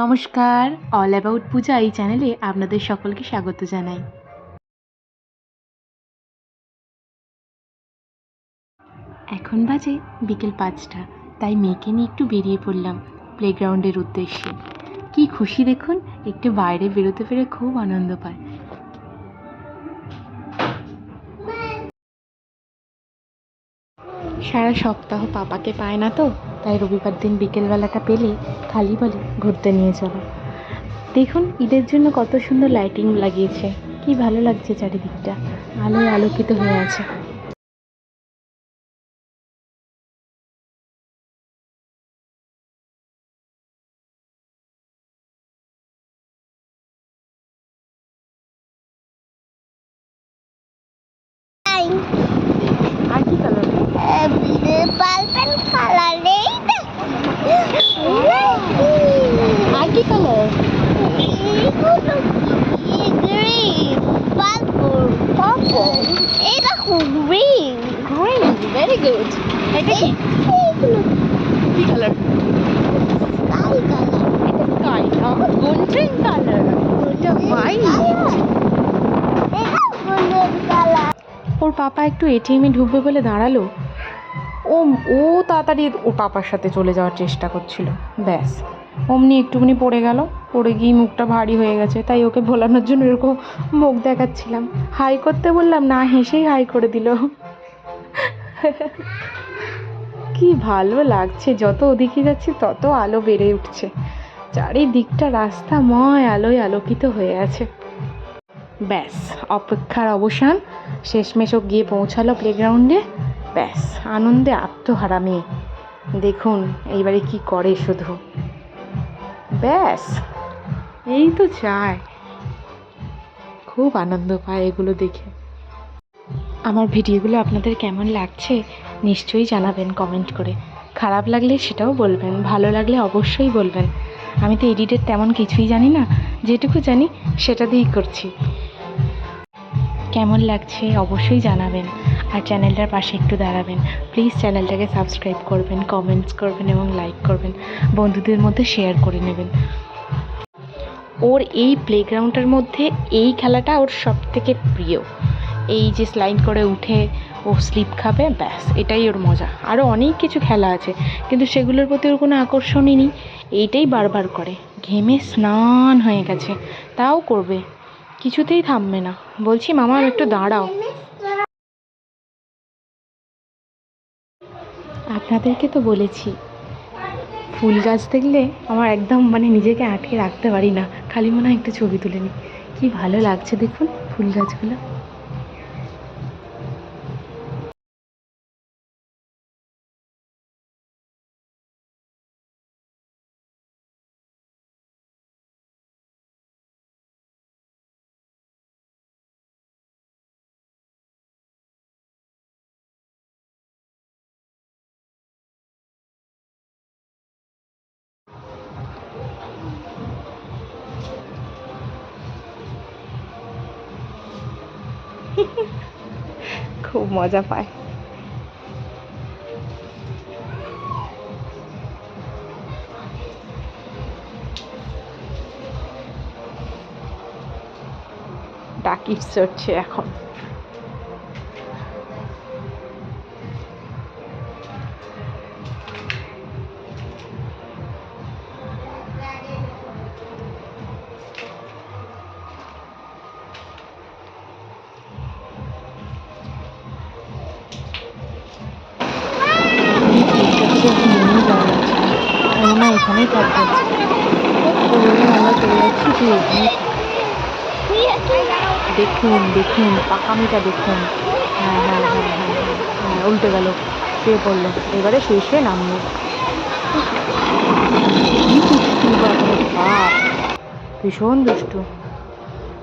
নমস্কার all about পূজা এই চ্যানেলে আপনাদের সকলকে স্বাগত জানাই। এখন বাজে বিকেল পাঁচটা, তাই মেয়েকে নিয়ে একটু বেরিয়ে পড়লাম প্লেগ্রাউন্ডের উদ্দেশ্যে। কি খুশি দেখুন, একটু বাইরে বেরোতে পেরে খুব আনন্দ পায়। সারা সপ্তাহ পাপাকে পায় না তো? তাই রবিবার দিন বিকেলবেলাটা পেলে খালি বলে ঘুরতে নিয়ে চলো দেখুন, ঈদের জন্য কত সুন্দর লাইটিং লাগিয়েছে। কি ভালো লাগছে চারিদিকটা। আলোয় আলোকিত হয়ে আছে কি কালার পার্পল কালারে আর কি কালার গ্রিন পার্পল পার্পল এই দেখো গ্রিন গ্রিন ভেরি গুড এটা কি কি কালার স্কাই কালার এটা স্কাই গোল্ডেন কালার এটা হোয়াইট গোল্ডেন কালার ওর পাপা একটু এটিএমে ঢুকবে বলে দাঁড়াল। ও ও তাড়াতাড়ি ওর পাপার সাথে চলে যাওয়ার চেষ্টা করছিল। ব্যাস। অমনি একটুখানি পড়ে গেল। পড়ে গিয়ে মুখটা ভারী হয়ে গেছে। তাই ওকে ভোলানোর জন্য এরকম মুখ দেখাচ্ছিলাম। হাই করতে বললাম, না, হেসেই হাই করে দিল। কি ভালো লাগছে, যত ওদিকে যাচ্ছি তত আলো বেড়ে উঠছে। চারিদিকটা রাস্তাময় আলোয় আলোকিত হয়ে আছে। ব্যাস, অপেক্ষার অবসান। শেষমেশ গিয়ে পৌঁছালো প্লেগ্রাউন্ডে ব্যাস, আনন্দে আত্মহারা মেয়ে। দেখুন, এইবারে কি করে শুধু। ব্যাস, এই তো চায় খুব আনন্দ পায় এগুলো দেখে। আমার ভিডিওগুলো আপনাদের কেমন লাগছে নিশ্চয়ই জানাবেন কমেন্ট করে। খারাপ লাগলে সেটাও বলবেন, ভালো লাগলে অবশ্যই বলবেন। আমি তো এডিটের তেমন কিছুই জানি না, যেটুকু জানি সেটা দিয়েই করছি। কেমন লাগছে অবশ্যই জানাবেন। আর চ্যানেলটার পাশে একটু দাঁড়াবেন। প্লিজ চ্যানেলটাকে সাবস্ক্রাইব করবেন, কমেন্টস করবেন এবং লাইক করবেন। বন্ধুদের মধ্যে শেয়ার করে নেবেন। ওর এই প্লেগ্রাউন্ডটার মধ্যে এই খেলাটা ওর সব থেকে প্রিয়। এই যে স্লাইড করে উঠে ও স্লিপ খাবে, ব্যাস, এটাই ওর মজা। আরও অনেক কিছু খেলা আছে, কিন্তু সেগুলোর প্রতি ওর কোনো আকর্ষণই নেই। এইটাই বারবার করে। ঘেমে স্নান হয়ে গেছে। তাও করবে। কিছুতেই থামবে না। বলছি, মামা একটু দাঁড়াও। আপনাদেরকে তো বলেছি, ফুল গাছ দেখলে আমার একদম মানে নিজেকে আটকে রাখতে পারি না। খালি মনে হয় একটু ছবি তুলে নিই। কী ভালো লাগছে দেখুন ফুল গাছগুলো। খুব মজা পায়। ডাকির চড়ছে এখন। না এখানেই আমরা চলে যাচ্ছি দেখুন দেখুন, পাকামিটা দেখুন। হ্যাঁ হ্যাঁ হ্যাঁ হ্যাঁ হ্যাঁ হ্যাঁ উল্টে গেল, শুয়ে পড়ল। এবারে শুয়ে শুয়ে নামলো। ভীষণ দুষ্টু।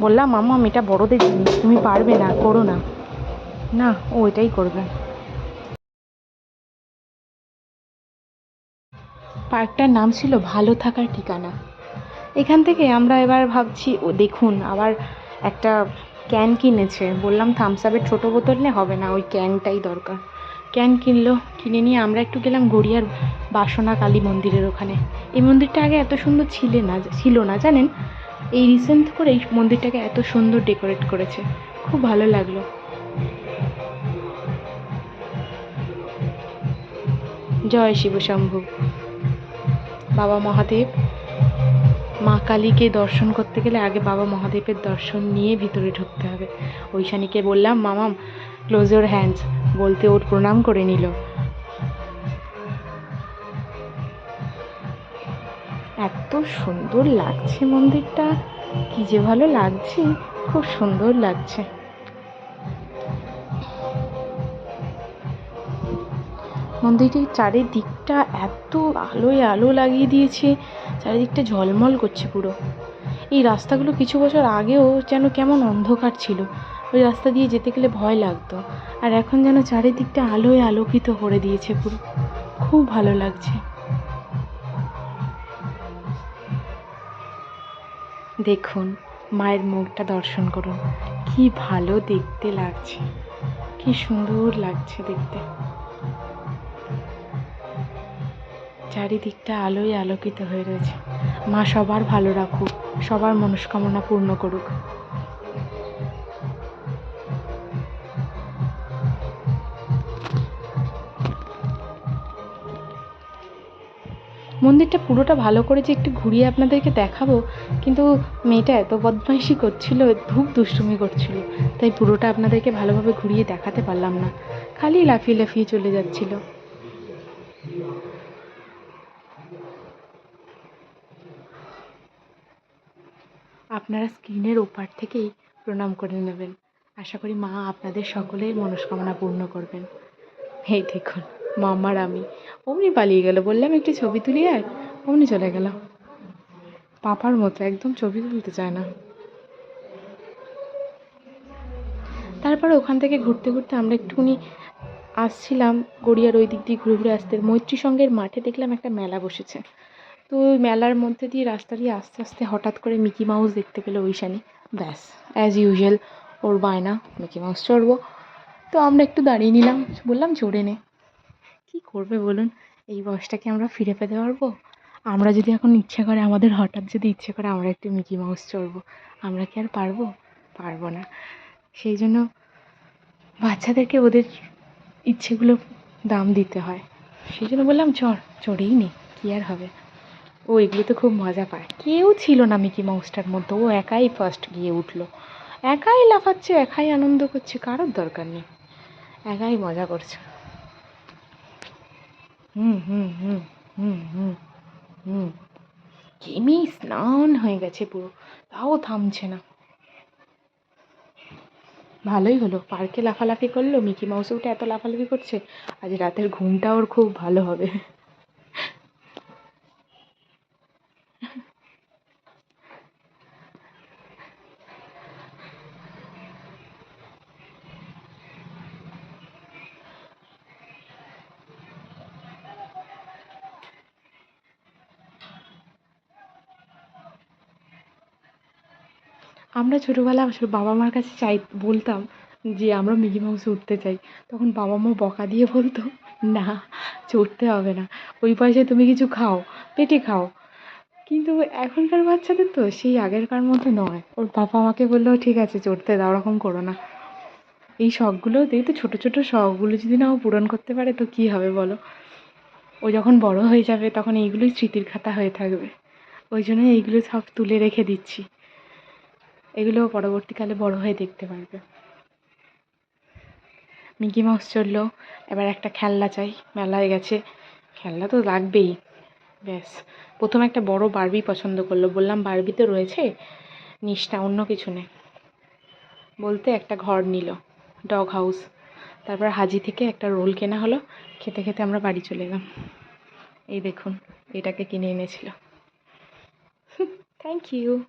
বললাম মামা এটা বড়দের জিনিস, তুমি পারবে না, করো না। না, ও এটাই করবে। পার্কটার নাম ছিল ভালো থাকার ঠিকানা। এখান থেকে আমরা এবার ভাবছি, ও দেখুন, আবার একটা ক্যান কিনেছে। বললাম থামস আপের ছোটো বোতল নিয়ে হবে না, ওই ক্যানটাই দরকার। ক্যান কিনলো, কিনে নিয়ে আমরা একটু গেলাম গড়িয়ার বাসনা কালী মন্দিরের ওখানে। এই মন্দিরটা আগে এত সুন্দর ছিল না ছিল না, জানেন? এই রিসেন্ট করে এই মন্দিরটাকে এত সুন্দর ডেকোরেট করেছে। খুব ভালো লাগল। জয় শিব শম্ভু বাবা মহাদেব। মা কালীকে দর্শন করতে গেলে আগে বাবা মহাদেবের দর্শন নিয়ে ভিতরে ঢুকতে হবে। ঐশানীকে বললাম মামাম ক্লোজ ইউর হ্যান্ডস বলতে ওর প্রণাম করে নিল। এত সুন্দর লাগছে মন্দিরটা। কি যে ভালো লাগছে, খুব সুন্দর লাগছে। মন্দিরটির চারিদিকটা এত আলোয় আলো লাগিয়ে দিয়েছে, চারিদিকটা ঝলমল করছে পুরো। এই রাস্তাগুলো কিছু বছর আগেও যেন কেমন অন্ধকার ছিল। ওই রাস্তা দিয়ে যেতে গেলে ভয় লাগতো। আর এখন যেন চারিদিকটা আলোয় আলোকিত করে দিয়েছে পুরো। খুব ভালো লাগছে। দেখুন, মায়ের মুখটা দর্শন করুন। কি ভালো দেখতে লাগছে। কি সুন্দর লাগছে দেখতে। চারিদিকটা আলোয় আলোকিত হয়ে রয়েছে। মা সবার ভালো রাখুক, সবার মনস্কামনা পূর্ণ করুক। মন্দিরটা পুরোটা ভালো করে যে একটু ঘুরিয়ে আপনাদেরকে দেখাবো, কিন্তু মেয়েটা এত বদমাইশি করছিল, ধূপ দুষ্টুমি করছিল, তাই পুরোটা আপনাদেরকে ভালোভাবে ঘুরিয়ে দেখাতে পারলাম না। খালি লাফিয়ে লাফিয়ে চলে যাচ্ছিল। আপনারা স্ক্রিনের ওপার থেকেই প্রণাম করে নেবেন। আশা করি মা আপনাদের সকলের মনস্কামনা পূর্ণ করবেন। এই দেখুন, মামার আমি। অমনি পালিয়ে গেল, বললাম, একটি ছবি তুলি আর? অমনি চলে গেল। পাপার মতো, একদম ছবি তুলতে চায় না। তারপরে ওখান থেকে ঘুরতে ঘুরতে আমরা একটুখানি আসছিলাম গড়িয়ার ওই দিক দিয়ে ঘুরে ঘুরে আসতে। মৈত্রী সঙ্গের মাঠে দেখলাম একটা মেলা বসেছে। তো মেলার মধ্যে দিয়ে রাস্তা দিয়ে আস্তে আস্তে হঠাৎ করে মিকি মাউস দেখতে পেল ঐশানি ব্যাস অ্যাজ ইউজুয়াল ওর বায়না, মিকি মাউস চড়বো। তো আমরা একটু দাঁড়িয়ে নিলাম, বললাম চড়ে নে। কী করবে বলুন? এই বয়সটাকে আমরা ফিরে পেতে পারব? আমরা যদি এখন ইচ্ছে করে, আমাদের হঠাৎ যদি ইচ্ছে করে, আমরা একটু মিকি মাউস চড়বো। আমরা কি আর পারব? পারব না। সেই জন্য বাচ্চাদেরকে ওদের ইচ্ছেগুলো দাম দিতে হয়। সেই জন্য বললাম, চড়, চড়েই নে, কী আর হবে? ও এগুলোতে খুব মজা পায়। কেউ ছিল না মিকি মাউসটার মধ্যে, ও একাই ফার্স্ট গিয়ে উঠল। একাই লাফাচ্ছে, একাই আনন্দ করছে, কারোর দরকার নেই। একাই মজা করছে। হুম হুম হুম হুম হুম হুম। গেমেই স্নান হয়ে গেছে পুরো, তাও থামছে না। ভালোই হলো, পার্কে লাফালাফি করল, মিকি মাউসে উঠে এত লাফালাফি করছে, আজ রাতের ঘুমটা ওর খুব ভালো হবে। আমরা ছোটোবেলা আসলে বাবা মার কাছে চাই, বলতাম যে আমরা মিকি মাউসে উঠতে চাই। তখন বাবা মা বকা দিয়ে বলতো, না, চড়তে হবে না। ওই পয়সায় তুমি কিছু খাও, পেটে খাও। কিন্তু এখনকার বাচ্চাদের তো সেই আগেরকার মতো নয়। ওর বাবা মাকে বলল, ঠিক আছে, চড়তে দাও, ওরকম করো না। এই শখগুলো এই তো ছোটো ছোটো শখগুলো যদি না ও পূরণ করতে পারে, তো কী হবে বলো? ও যখন বড় হয়ে যাবে, তখন এইগুলোই স্মৃতির খাতা হয়ে থাকবে। ওই জন্য এইগুলো সব তুলে রেখে দিচ্ছি। এগুলো পরবর্তীকালে বড় হয়ে দেখতে পারবে। মিকি মাউস চলল, এবার একটা খেলনা চাই। মেলায় গেছে। খেলনা তো লাগবেই। ব্যাস, প্রথমে একটা বড় বারবি পছন্দ করল। বললাম বারবি তো রয়েছে? নিস না, অন্য কিছু নে। বলতে একটা ঘর নিল ডগ হাউস তারপর হাজি থেকে একটা রোল কেনা হলো। খেতে খেতে আমরা বাড়ি চলে এলাম। এই দেখুন, এটাকে কিনে এনেছিল। Thank you